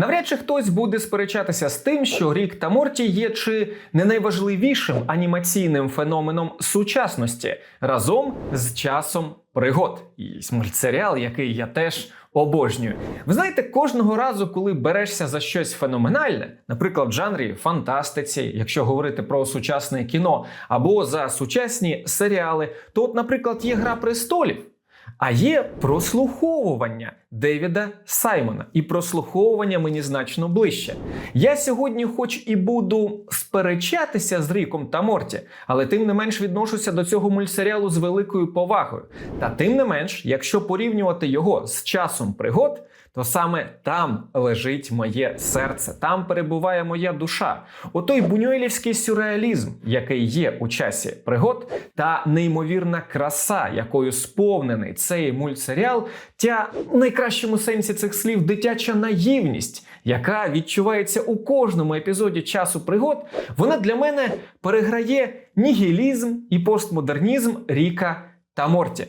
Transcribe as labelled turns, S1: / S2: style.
S1: Навряд чи хтось буде сперечатися з тим, що Рік та Морті є чи не найважливішим анімаційним феноменом сучасності разом з часом пригод. І мультсеріал, який я теж обожнюю. Ви знаєте, кожного разу, коли берешся за щось феноменальне, наприклад, в жанрі фантастиці, якщо говорити про сучасне кіно, або за сучасні серіали, то, от, наприклад, є Гра престолів. А є прослуховування Девіда Саймона, і прослуховування мені значно ближче. Я сьогодні, хоч і буду сперечатися з Ріком та Морті, але тим не менш відношуся до цього мультсеріалу з великою повагою. Та тим не менш, якщо порівнювати його з часом пригод, то саме там лежить моє серце, там перебуває моя душа. Отой бунюелівський сюрреалізм, який є у часі пригод, та неймовірна краса, якою сповнений цей мультсеріал, тя в найкращому сенсі цих слів дитяча наївність, яка відчувається у кожному епізоді часу пригод, вона для мене переграє нігілізм і постмодернізм Ріка та Морті.